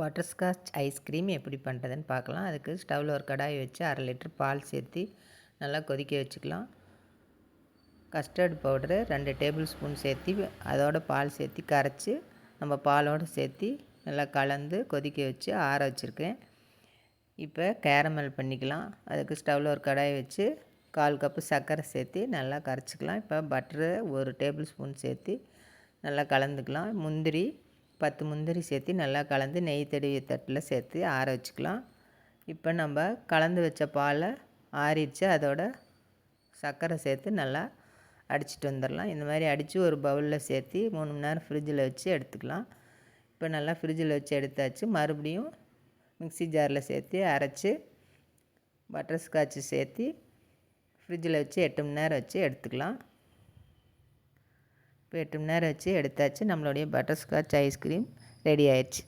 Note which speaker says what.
Speaker 1: Butterscotch ice cream எப்படி பண்ணுறதுன்னு பார்க்கலாம். அதுக்கு ஸ்டவ்வில் ஒரு கடாய் வச்சு அரை லிட்டர் பால் சேர்த்து நல்லா கொதிக்க வச்சுக்கலாம். கஸ்டர்ட் பவுடரு ரெண்டு டேபிள் ஸ்பூன் சேர்த்து அதோட பால் சேர்த்து கரைச்சி நம்ம பாலோடு சேர்த்து நல்லா கலந்து கொதிக்க வச்சு ஆற வச்சுருக்கேன். இப்போ கேரமல் பண்ணிக்கலாம். அதுக்கு ஸ்டவ்வில் ஒரு கடாய் வச்சு கால் கப்பு சர்க்கரை சேர்த்து நல்லா கரைச்சிக்கலாம். இப்போ பட்டரு ஒரு டேபிள் ஸ்பூன் சேர்த்து நல்லா கலந்துக்கலாம். முந்திரி பத்து முந்திரி சேர்த்து நல்லா கலந்து நெய் தடவிய தட்டில் சேர்த்து ஆற வச்சுக்கலாம். இப்போ நம்ம கலந்து வச்ச பாலை ஆறிடுச்சு. அதோட சர்க்கரை சேர்த்து நல்லா அடிச்சிட்டு வந்துடலாம். இந்த மாதிரி அடித்து ஒரு பவுலில் சேர்த்து மூணு மணி நேரம் ஃப்ரிட்ஜில் வச்சு எடுத்துக்கலாம். இப்போ நல்லா ஃப்ரிட்ஜில் வச்சு எடுத்தாச்சு. மறுபடியும் மிக்சி ஜாரில் சேர்த்து அரைச்சி பட்டர் ஸ்காட்சு சேர்த்து ஃப்ரிட்ஜில் வச்சு எட்டு மணி நேரம் வச்சு எடுத்துக்கலாம். இப்போ எட்டு மணி நேரம் வச்சு எடுத்தாச்சு. நம்மளுடைய பட்டர்ஸ்காட்ச் ஐஸ்கிரீம் ரெடி ஆயிடுச்சு.